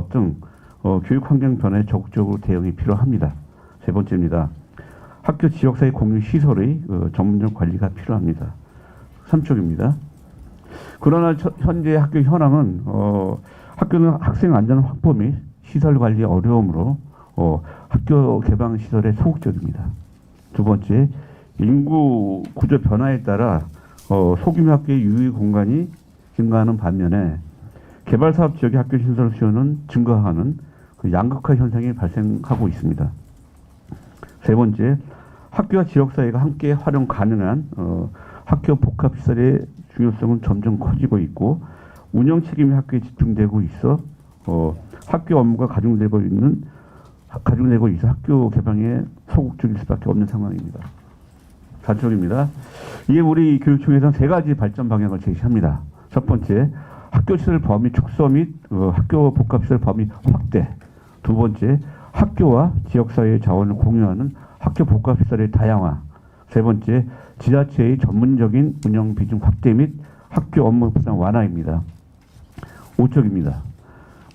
사업 등 어, 교육 환경 변화에 적극적으로 대응이 필요합니다. 세 번째입니다. 학교 지역사회 공유 시설의 어, 전문적 관리가 필요합니다. 3쪽입니다. 그러나 처- 현재 학교 현황은 어, 학교는 학생 안전 확보 및 시설 관리 어려움으로 어, 학교 개방 시설에 소극적입니다. 두 번째, 인구 구조 변화에 따라 어, 소규모 학교의 유휴 공간이 증가하는 반면에 개발 사업 지역의 학교 신설 수요는 증가하는 그 양극화 현상이 발생하고 있습니다. 세 번째, 학교와 지역 사회가 함께 활용 가능한 어, 학교 복합 시설의 중요성은 점점 커지고 있고 운영 책임이 학교에 집중되고 있어 어, 학교 업무가 가중되고 있는 가중되고 있어 학교 개방에 소극적일 수밖에 없는 상황입니다. 단적입니다. 이게 우리 교육청에서 세 가지 발전 방향을 제시합니다. 첫 번째, 학교 시설 범위 축소 및 어, 학교 복합 시설 범위 확대. 두 번째, 학교와 지역사회의 자원을 공유하는 학교 복합 시설의 다양화. 세 번째, 지자체의 전문적인 운영 비중 확대 및 학교 업무 부담 완화입니다. 5쪽입니다.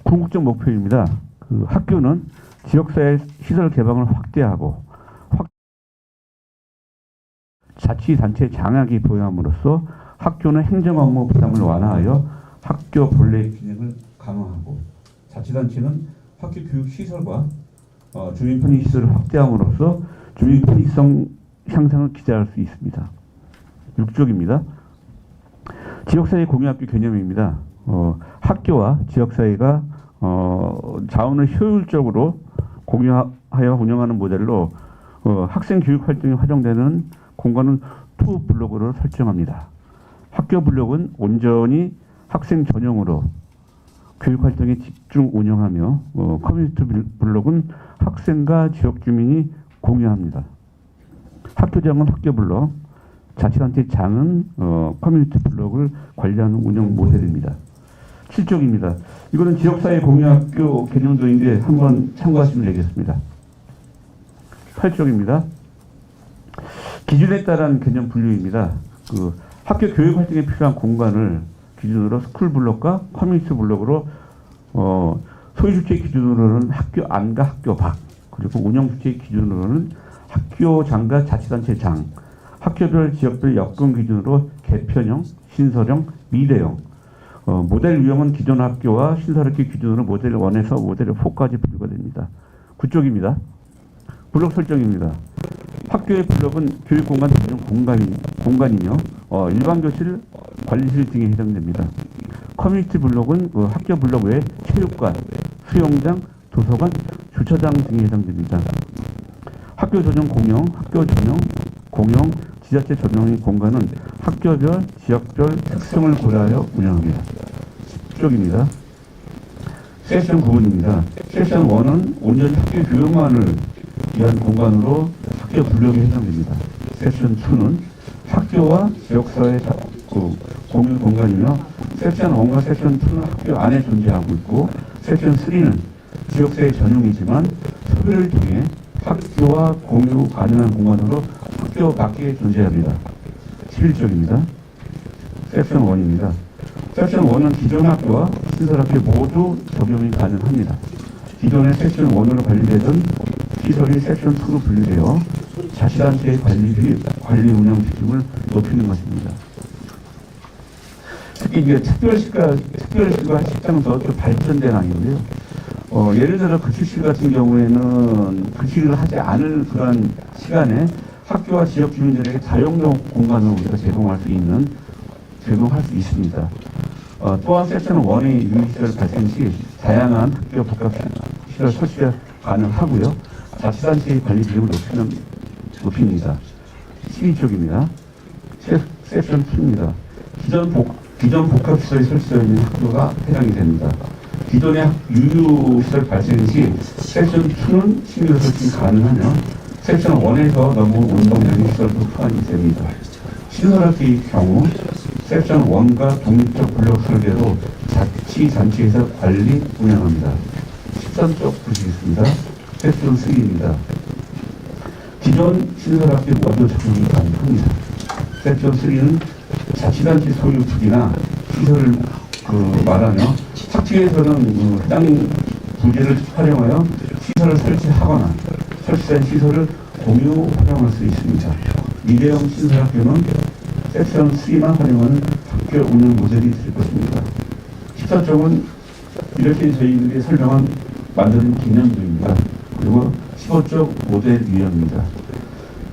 궁극적 목표입니다. 그 학교는 지역사회 시설 개방을 확대하고 확 자치단체 장악이 보ям으로써 학교는 행정 업무 부담을 완화하여 학교 본래 기능을 강화하고 자치단체는 학교 교육 시설과 어, 주민 편의 시설을 확대함으로써 주민 편의성 향상을 기대할 수 있습니다. 6쪽입니다. 지역사회 공유학교 개념입니다. 어, 학교와 지역사회가 어, 자원을 효율적으로 공유하여 운영하는 모델로 어, 학생 교육 활동에 활용되는 공간은 투 블록으로 설정합니다. 학교 블록은 온전히 학생 전용으로 교육 활동에 집중 운영하며 어, 커뮤니티 블- 블록은 학생과 지역 주민이 공유합니다. 학교장은 학교 블록, 자치단체 장은 어, 커뮤니티 블록을 관리하는 운영 모델입니다. 7쪽입니다. 이거는 지역사회 공유학교 개념도인데 한번 참고하시면 되겠습니다. 8쪽입니다. 기준에 따른 개념 분류입니다. 그 학교 교육 활동에 필요한 공간을 기준으로 스쿨 블록과 커뮤니티 블록으로 어, 소유 주체 기준으로는 학교 안과 학교 밖 그리고 운영 주체 기준으로는 학교장과 자치단체 장 학교별 지역별 여건 기준으로 개편형, 신설형, 미래형 어, 모델 유형은 기존 학교와 신설학교 기준으로 모델 1에서 모델 4까지 분류가 됩니다. 9쪽입니다. 블록 설정입니다. 학교의 블록은 교육 공간 전용 공간이, 공간이며 어, 일반 교실, 관리실 등에 해당됩니다. 커뮤니티 블록은 그 학교 블록 외에 체육관, 수영장, 도서관, 주차장 등에 해당됩니다. 학교 전용 공용, 학교 전용 공용, 지자체 전용의 공간은 학교별, 지역별 특성을 고려하여 운영합니다. 쪽입니다. 세션 9번입니다. 세션 1은 온전히 학교 교육만을 위한 공간으로 학교 분력에 해당됩니다. 세션 2는 학교와 지역사회 자- 그 공유 공간이며 세션 1과 세션 2는 학교 안에 존재하고 있고 세션 3는 지역사회 전용이지만 협의를 통해 학교와 공유 가능한 공간으로 학교 밖에 존재합니다. 11쪽입니다. 세션 1입니다. 세션 1은 기존 학교와 신설 학교 모두 적용이 가능합니다. 기존의 세션 1으로 관리되던 시설이 세션 2로 분리되어 자치단체의 관리비, 관리 운영 비중을 높이는 것입니다. 이게 특별시가, 특별시가 식장도 좀 발전된 아이인데요. 어, 예를 들어 급식실 같은 경우에는 급식을 하지 않을 그런 시간에 학교와 지역 주민들에게 다용도 공간을 우리가 제공할 수 있는 제공할 수 있습니다. 어, 또한 세션 1의 유기시설 발생 시 다양한 학교 복합 시설 설치가 가능하고요. 자치단체의 관리 비용을 높이는, 높입니다. 12쪽입니다. 세, 세션 2입니다. 기존 복, 기존 복합시설이 설치되어 있는 학교가 해당이 됩니다. 기존의 학- 유유시설 발생 시 세션 2는 신규 설치 가능하며 세션 1에서 너무 운동장의 시설도 포함이 됩니다. 신설학기의 경우 세션 1과 독립적 블록 설계로 자치단체에서 관리 운영합니다. 13쪽 보시겠습니다. 세션 3입니다. 기존 신설학기 모두 적용이 가능합니다. 섹션 3는 자치단체 소유 특이나 시설을 그 말하며 착지에서는 그 해당 부지를 활용하여 시설을 설치하거나 설치된 시설을 공유 활용할 수 있습니다. 이대형 신설학교는 섹션 3만 활용하는 학교 운영 모델이 있을 것입니다. 14쪽은 이렇게 저희들이 설명한 만드는 기념부입니다. 그리고 15쪽 모델 유형입니다.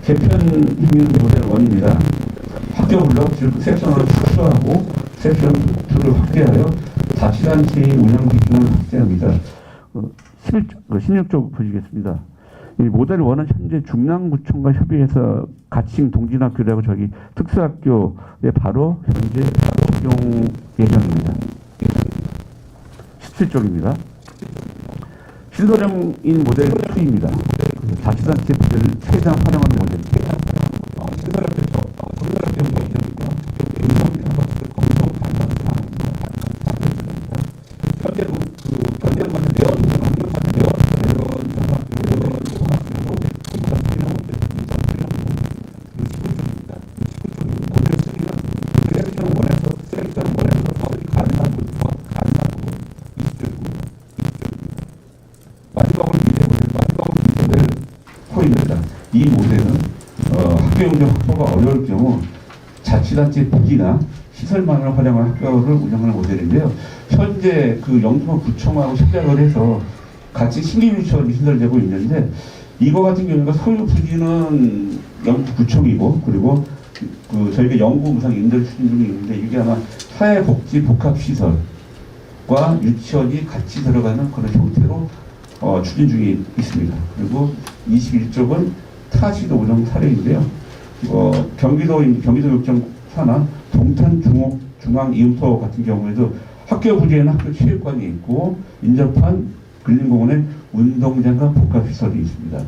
개편 행위 모델 1입니다. 학교 블록, 즉 섹션을 축소하고 섹션 2를 확대하여 자치단체의 운영 기준을 확대합니다. 어, 11, 16쪽 보시겠습니다. 이 모델 1은 현재 중랑구청과 협의해서 가칭 동진학교라고 저기 특수학교에 바로 현재 적용 예정입니다. 17쪽입니다. 신설형인 모델 2입니다. 자치단체 부재를 최대한 활용하는 모델입니다. 포입니다. 이 모델은 어, 학교 운영 확보가 어려울 경우 자치단체 부기나 시설망을 활용한 학교를 운영하는 모델인데요. 현재 그 영토 구청하고 협약을 해서 같이 신기유치원이 신설되고 있는데 이거 같은 경우가 소유 부지는 영구구청이고 그리고 그, 그 저희가 영구 무상 임대를 추진 중에 있는데 이게 아마 사회복지 복합시설과 유치원이 같이 들어가는 그런 형태로 어, 추진 중에 있습니다. 그리고 21쪽은 타시도 운영 사례인데요. 어, 경기도 경기도육청 산하 동탄 중옥 중앙 이음터 같은 경우에도 학교 부지에는 학교 체육관이 있고 인접한 근린공원에 운동장과 복합시설이 있습니다.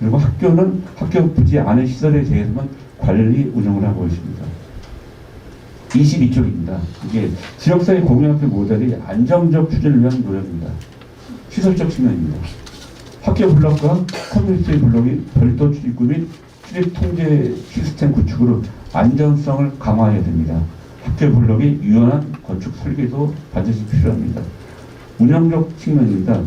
그리고 학교는 학교 부지 안의 시설에 대해서만 관리 운영을 하고 있습니다. 22쪽입니다. 이게 지역사회 공유학교 모델이 안정적 추진을 위한 노력입니다. 시설적 측면입니다. 학교 블록과 커뮤니티 블록이 별도 출입구 및 출입 통제 시스템 구축으로 안전성을 강화해야 됩니다. 학교 블록이 유연한 건축 설계도 반드시 필요합니다. 운영적 측면입니다.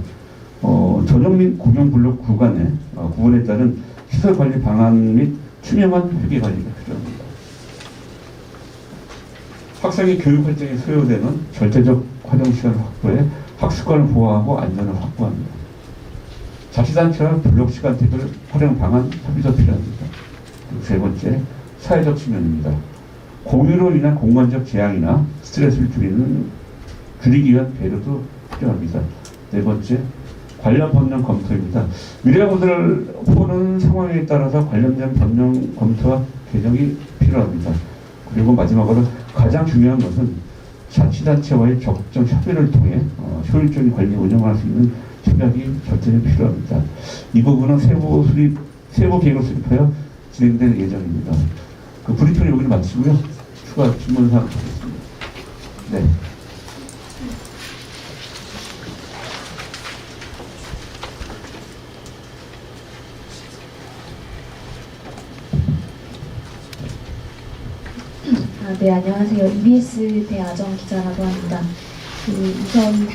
어, 전용 및 공용 블록 구간에 어, 구분에 따른 시설 관리 방안 및 투명한 회계 관리가 필요합니다. 학생의 교육 활동에 소요되는 절대적 활용 시간 확보에 학습관을 보호하고 안전을 확보합니다. 자치단체와 블록 시간대별 활용 방안 협의도 필요합니다. 세 번째, 사회적 측면입니다. 공유로 인한 공간적 재앙이나 스트레스를 줄이는 줄이기 위한 배려도 필요합니다. 네 번째, 관련 법령 검토입니다. 미래 모델 보는 상황에 따라서 관련된 법령 검토와 개정이 필요합니다. 그리고 마지막으로 가장 중요한 것은 자치단체와의 적정 협의를 통해 어, 효율적인 관리 운영할 수 있는 협약이 절대로 필요합니다. 이 부분은 세부 수립, 세부 계획을 수립하여 진행될 예정입니다. 그 브리핑을 여기는 마치고요. 추가 질문 사항 하겠습니다. 네. 아, 네, 안녕하세요. EBS 대아정 기자라고 합니다. 그 우선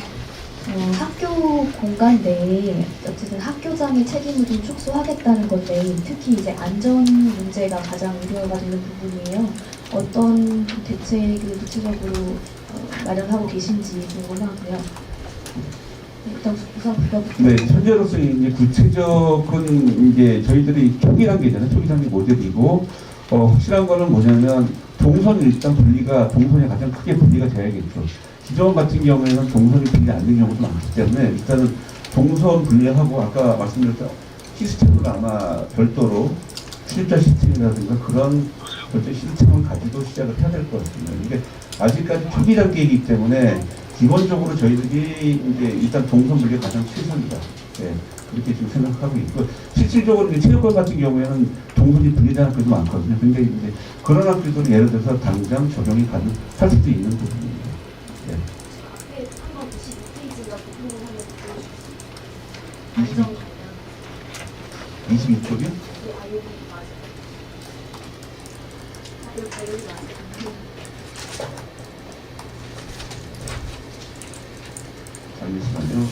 어, 학교 공간 내에 어쨌든 학교장의 책임을 좀 축소하겠다는 건데 특히 이제 안전 문제가 가장 우려가 되는 부분이에요. 어떤 대책을 구체적으로 어, 마련하고 계신지 궁금하고요. 네, 그거부터. 네, 현재로서 이제 구체적인 이제 저희들이 초기 단계잖아요. 초기 단계 모델이고 어, 확실한 거는 뭐냐면 동선 일단 분리가 동선이 가장 크게 분리가 돼야겠죠. 기존 같은 경우에는 동선이 분리 안 된 경우도 많기 때문에 일단은 동선 분리하고 아까 말씀드렸던 시스템을 아마 별도로 출입자 시스템이라든가 그런 별도 시스템을 가지고 시작을 해야 될 것 같습니다. 이게 아직까지 초기 단계이기 때문에 기본적으로 저희들이 이제 일단 동선 분리 가장 최선이다. 네, 그렇게 지금 생각하고 있고 실질적으로 체육관 같은 경우에는 동선이 분리된 학교도 많거든요. 근데 이제 그런 학교들은 예를 들어서 당장 적용이 가능할 수도 있는 부분입니다. 네. 네, 한번 22페이지가 궁금하면 안정 관련 22쪽이요? 그 아이오비 맞아요. 아이오 아이오비 맞아요. 잠시만요.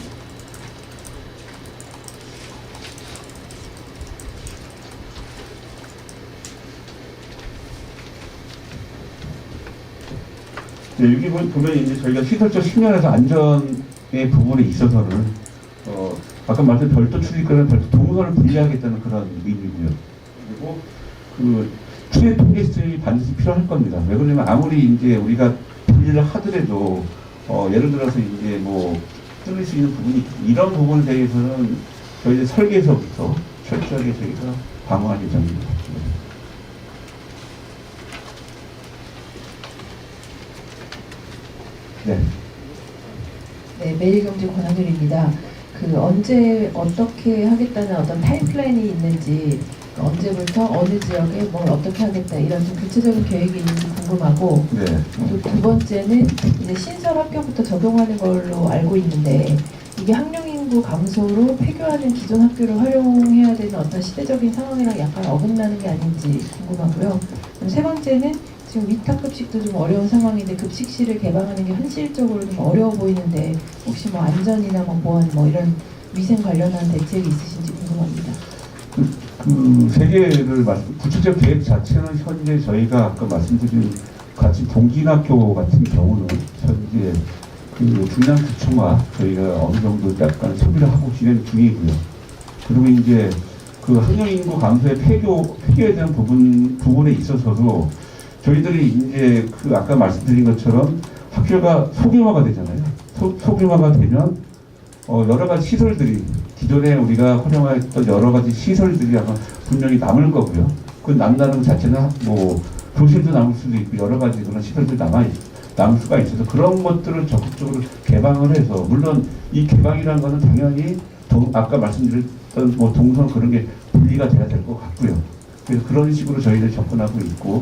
네, 여기 보- 보면 이제 저희가 시설적 측면에서 안전의 부분에 있어서는 어, 아까 말씀 별도 출입구는 별도 동선을 분리하겠다는 그런 의미고요. 그리고 그 통계 시스템이 반드시 필요할 겁니다. 왜 그러냐면 아무리 이제 우리가 분리를 하더라도 어, 예를 들어서 이제 뭐 뚫릴 수 있는 부분이 이런 부분에 대해서는 저희 설계에서부터 철저하게 저희가 방어할 예정입니다. 네. 네, 매일경제 권한율입니다. 그 언제 어떻게 하겠다는 어떤 타임플랜이 있는지 그 언제부터 어느 지역에 뭘 어떻게 하겠다 이런 좀 구체적인 계획이 있는지 궁금하고 네. 또 두 번째는 이제 신설 학교부터 적용하는 걸로 알고 있는데 이게 학령 인구 감소로 폐교하는 기존 학교를 활용해야 되는 어떤 시대적인 상황이랑 약간 어긋나는 게 아닌지 궁금하고요. 세 번째는 지금 위탁급식도 좀 어려운 상황인데 급식실을 개방하는 게 현실적으로 좀 어려워 보이는데 혹시 뭐 안전이나 뭐 보안 뭐 이런 위생 관련한 대책이 있으신지 궁금합니다. 그 세계를 말씀, 구체적 계획 자체는 현재 저희가 아까 말씀드린 같이 동진학교 같은 경우는 현재 그 중량구청과 저희가 어느 정도 약간 소비를 하고 진행 중이고요. 그리고 이제 그 학령 인구 감소의 폐교 폐교에 대한 부분 부분에 있어서도 저희들이 이제 그 아까 말씀드린 것처럼 학교가 소규모가 되잖아요. 소, 소규모가 되면 어, 여러 가지 시설들이 기존에 우리가 활용했던 여러 가지 시설들이 아마 분명히 남을 거고요. 그 남다는 것 자체는 뭐 교실도 남을 수도 있고 여러 가지 그런 시설들이 남아 있, 남을 수가 있어서 그런 것들을 적극적으로 개방을 해서 물론 이 개방이라는 것은 당연히 동, 아까 말씀드렸던 뭐 동선 그런 게 분리가 돼야 될 것 같고요. 그래서 그런 식으로 저희들 접근하고 있고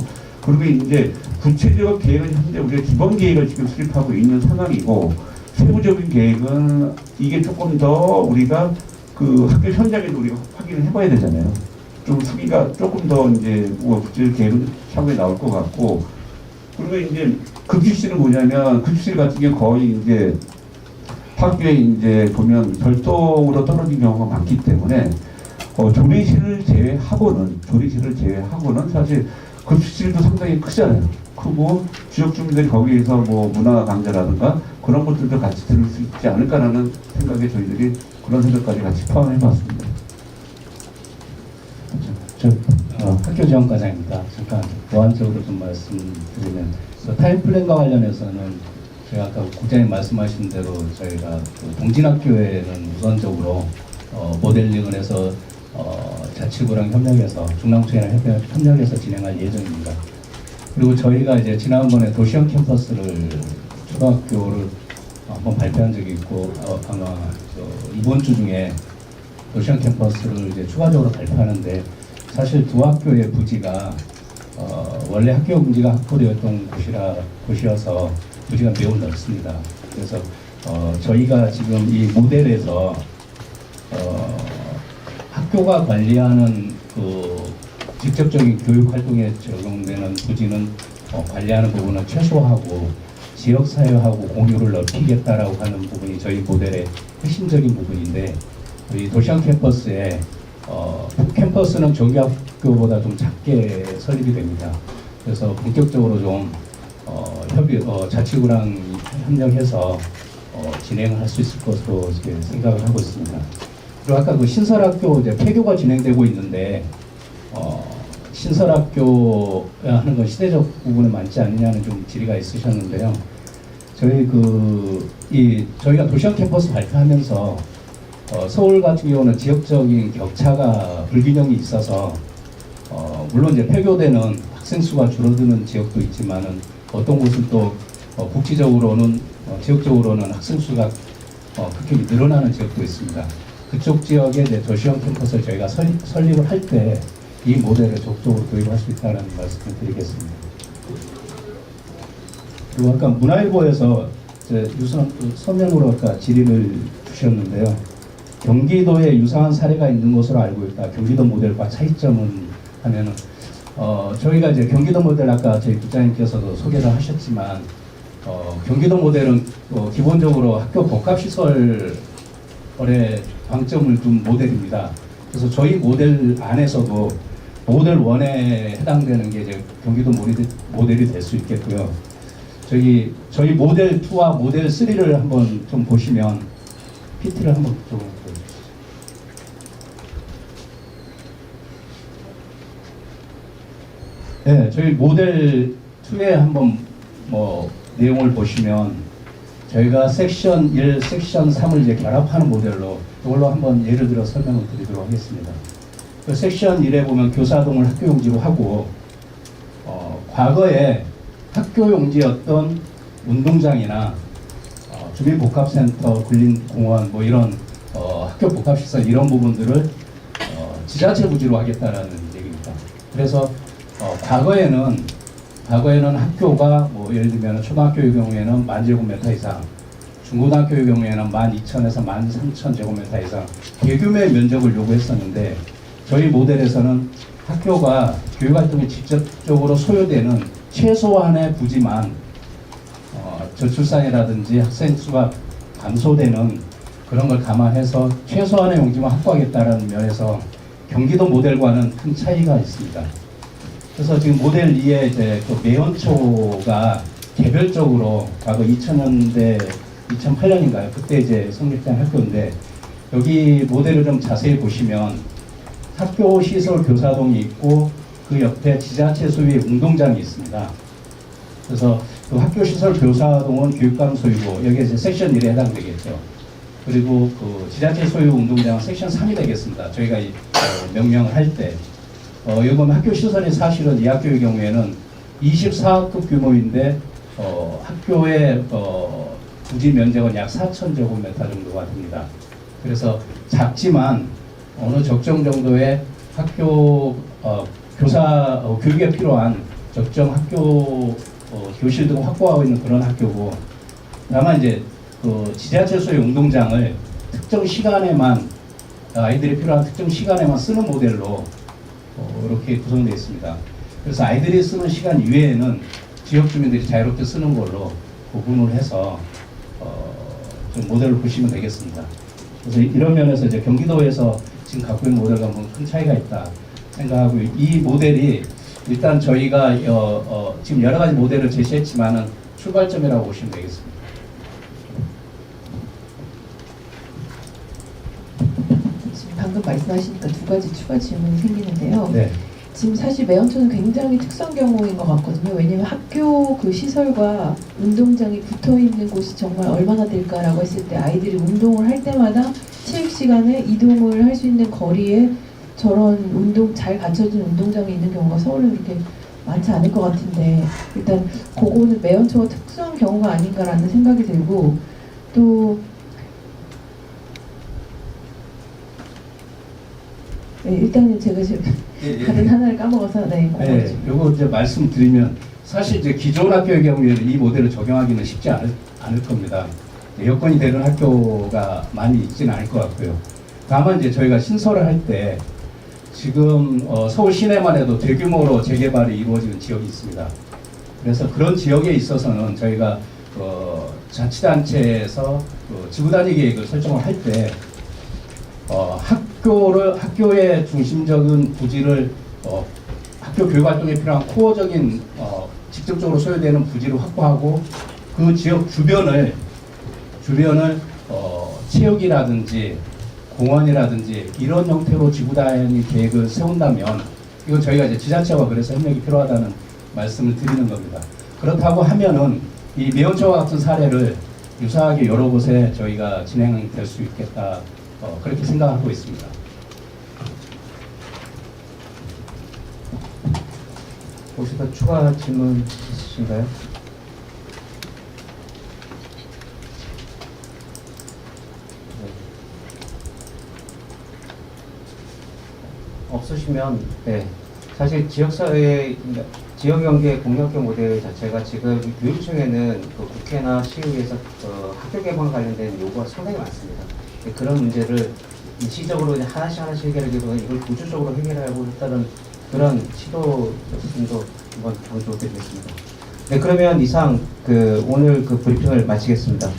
그리고 이제 구체적 계획은 현재 우리가 기본 계획을 지금 수립하고 있는 상황이고 세부적인 계획은 이게 조금 더 우리가 그 학교 현장에도 우리가 확인을 해봐야 되잖아요. 좀 수기가 조금 더 이제 뭐 구체적 계획은 향후에 나올 것 같고 그리고 이제 급식실은 뭐냐면 급식실 같은 게 거의 이제 학교에 이제 보면 별도로 떨어진 경우가 많기 때문에 어, 조리실을 제외하고는 조리실을 제외하고는 사실 급식실도 상당히 크잖아요. 크고 지역 주민들이 거기에서 뭐 문화 강좌라든가 그런 것들도 같이 들을 수 있지 않을까라는 생각에 저희들이 그런 생각까지 같이 포함해 봤습니다. 저 어, 학교 지원 과장입니다. 잠깐 보완적으로 좀 말씀드리면 그 타임 플랜과 관련해서는 제가 아까 국장님 말씀하신 대로 저희가 그 동진학교에는 우선적으로 어, 모델링을 해서 어, 자치구랑 협력해서 협력, 협력해서 진행할 예정입니다. 그리고 저희가 이제 지난번에 도시형 캠퍼스를 초등학교를 한번 발표한 적이 있고 어, 아마 저 이번 주 중에 도시형 캠퍼스를 이제 추가적으로 발표하는데 사실 두 학교의 부지가 어, 원래 학교 부지가 학포되었던 곳이라 곳이어서 부지가 매우 넓습니다. 그래서 어, 저희가 지금 이 모델에서 어, 학교가 관리하는 그 직접적인 교육 활동에 적용되는 부지는 어, 관리하는 부분은 최소화하고 지역 사회하고 공유를 넓히겠다라고 하는 부분이 저희 모델의 핵심적인 부분인데 우리 도시형 캠퍼스에 어, 캠퍼스는 정규학교보다 좀 작게 설립이 됩니다. 그래서 본격적으로 좀 어, 협의 어, 자치구랑 협력해서 어, 진행을 할수 있을 것으로 생각을 하고 있습니다. 그리고 아까 그 신설학교 이제 폐교가 진행되고 있는데 어, 신설학교 하는 건 시대적 부분에 맞지 않느냐는 좀 질의가 있으셨는데요. 저희 그 이 저희가 도시형 캠퍼스 발표하면서 어, 서울 같은 경우는 지역적인 격차가 불균형이 있어서 어, 물론 이제 폐교되는 학생 수가 줄어드는 지역도 있지만은 어떤 곳은 또 어, 국지적으로는 어, 지역적으로는 학생 수가 어, 급격히 늘어나는 지역도 있습니다. 그쪽 지역에 이제 도시형 캠퍼스를 저희가 설, 설립을 할 때 이 모델을 적극적으로 도입할 수 있다는 말씀을 드리겠습니다. 그리고 아까 문화일보에서 유선 그 서면으로 아까 질의를 주셨는데요. 경기도에 유사한 사례가 있는 것으로 알고 있다. 경기도 모델과 차이점은 하면은 어 저희가 이제 경기도 모델 아까 저희 부장님께서도 소개를 하셨지만 어 경기도 모델은 어, 기본적으로 학교 복합 시설에 방점을 둔 모델입니다. 그래서 저희 모델 안에서도 모델 1에 해당되는 게 이제 경기도 모델이, 될 수 있겠고요. 저기 저희 모델 2와 모델 3를 한번 좀 보시면 PT를 한번 좀 보여주시죠. 네, 저희 모델 2에 한번 뭐 내용을 보시면 저희가 섹션 1, 섹션 3을 이제 결합하는 모델로 이걸로 한번 예를 들어 설명을 드리도록 하겠습니다. 그 섹션 1에 보면 교사동을 학교용지로 하고 어, 과거에 학교용지였던 운동장이나 어, 주민복합센터, 군림공원 뭐 이런 어, 학교 복합시설 이런 부분들을 어, 지자체 부지로 하겠다라는 얘기입니다. 그래서 어, 과거에는 과거에는 학교가 뭐 예를 들면 초등학교의 경우에는 만 제곱미터 이상, 중고등학교의 경우에는 만 2천에서 만 3천 제곱미터 이상 대규모의 면적을 요구했었는데 저희 모델에서는 학교가 교육 활동에 직접적으로 소요되는 최소한의 부지만 어, 저출산이라든지 학생 수가 감소되는 그런 걸 감안해서 최소한의 용지만 확보하겠다는 면에서 경기도 모델과는 큰 차이가 있습니다. 그래서 지금 모델 2에 이제 그 매연초가 개별적으로 과거 2000년대 2008년인가요? 그때 이제 성립된 학교인데 여기 모델을 좀 자세히 보시면 학교 시설 교사동이 있고 그 옆에 지자체 소유의 운동장이 있습니다. 그래서 그 학교 시설 교사동은 교육감 소유고 여기에 이제 섹션 1에 해당되겠죠. 그리고 그 지자체 소유 운동장은 섹션 3이 되겠습니다. 저희가 이, 어, 명명을 할 때. 어, 보면 학교 시설이 사실은 이 학교의 경우에는 24학급 규모인데 어, 학교의 어, 부지 면적은 약 4천 제곱미터 정도가 됩니다. 그래서 작지만 어느 적정 정도의 학교 어, 교사 어, 교육에 필요한 적정 학교 어, 교실 등 확보하고 있는 그런 학교고 다만 이제 그 지자체 소유 운동장을 특정 시간에만 아이들이 필요한 특정 시간에만 쓰는 모델로 어, 이렇게 구성되어 있습니다. 그래서 아이들이 쓰는 시간 이외에는 지역 주민들이 자유롭게 쓰는 걸로 구분을 해서 어, 좀 모델을 보시면 되겠습니다. 그래서 이런 면에서 이제 경기도에서 지금 갖고 있는 모델과 뭐큰 차이가 있다 생각하고 이 모델이 일단 저희가 어, 어, 지금 여러 가지 모델을 제시했지만은 출발점이라고 보시면 되겠습니다. 방금 말씀하시니까 두 가지 추가 질문이 생기는데요. 네. 지금 사실 매연초는 굉장히 특수한 경우인 것 같거든요. 왜냐면 학교 그 시설과 운동장이 붙어 있는 곳이 정말 얼마나 될까라고 했을 때 아이들이 운동을 할 때마다 체육 시간에 이동을 할 수 있는 거리에 저런 운동 잘 갖춰진 운동장이 있는 경우가 서울은 그렇게 많지 않을 것 같은데 일단 그거는 매연초가 특수한 경우가 아닌가라는 생각이 들고 또 네, 일단은 제가 지금 다른 하나를 까먹어서 네, 네, 좀. 요거 이제 말씀드리면 사실 이제 기존 학교의 경우에는 이 모델을 적용하기는 쉽지 않을, 않을 겁니다. 여건이 되는 학교가 많이 있지는 않을 것 같고요. 다만 이제 저희가 신설을 할 때 지금 어, 서울 시내만 해도 대규모로 재개발이 이루어지는 지역이 있습니다. 그래서 그런 지역에 있어서는 저희가 어, 자치단체에서 그 지구 단위 계획을 설정을 할때 어, 학 교를 학교의 중심적인 부지를 어, 학교 교육 활동에 필요한 코어적인 어, 직접적으로 소요되는 부지를 확보하고 그 지역 주변을 주변을 어, 체육이라든지 공원이라든지 이런 형태로 지구 단위 계획을 세운다면 이건 저희가 이제 지자체와 그래서 협력이 필요하다는 말씀을 드리는 겁니다. 그렇다고 하면은 이 매연초와 같은 사례를 유사하게 여러 곳에 저희가 진행될 수 있겠다 어, 그렇게 생각하고 있습니다. 혹시 더 추가 질문 있으신가요? 네. 없으시면 네 사실 지역사회 지역 연계 공약형 모델 자체가 지금 교육청에는 그 국회나 시의회에서 어, 학교 개방 관련된 요구가 상당히 많습니다. 그런 문제를 일시적으로 하나씩 하나씩 해결하기보다는 이걸 구조적으로 해결하려고 했다는 그런 시도였음도 한번 강조드리겠습니다. 네, 그러면 이상 그 오늘 그 브리핑을 마치겠습니다.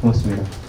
고맙습니다.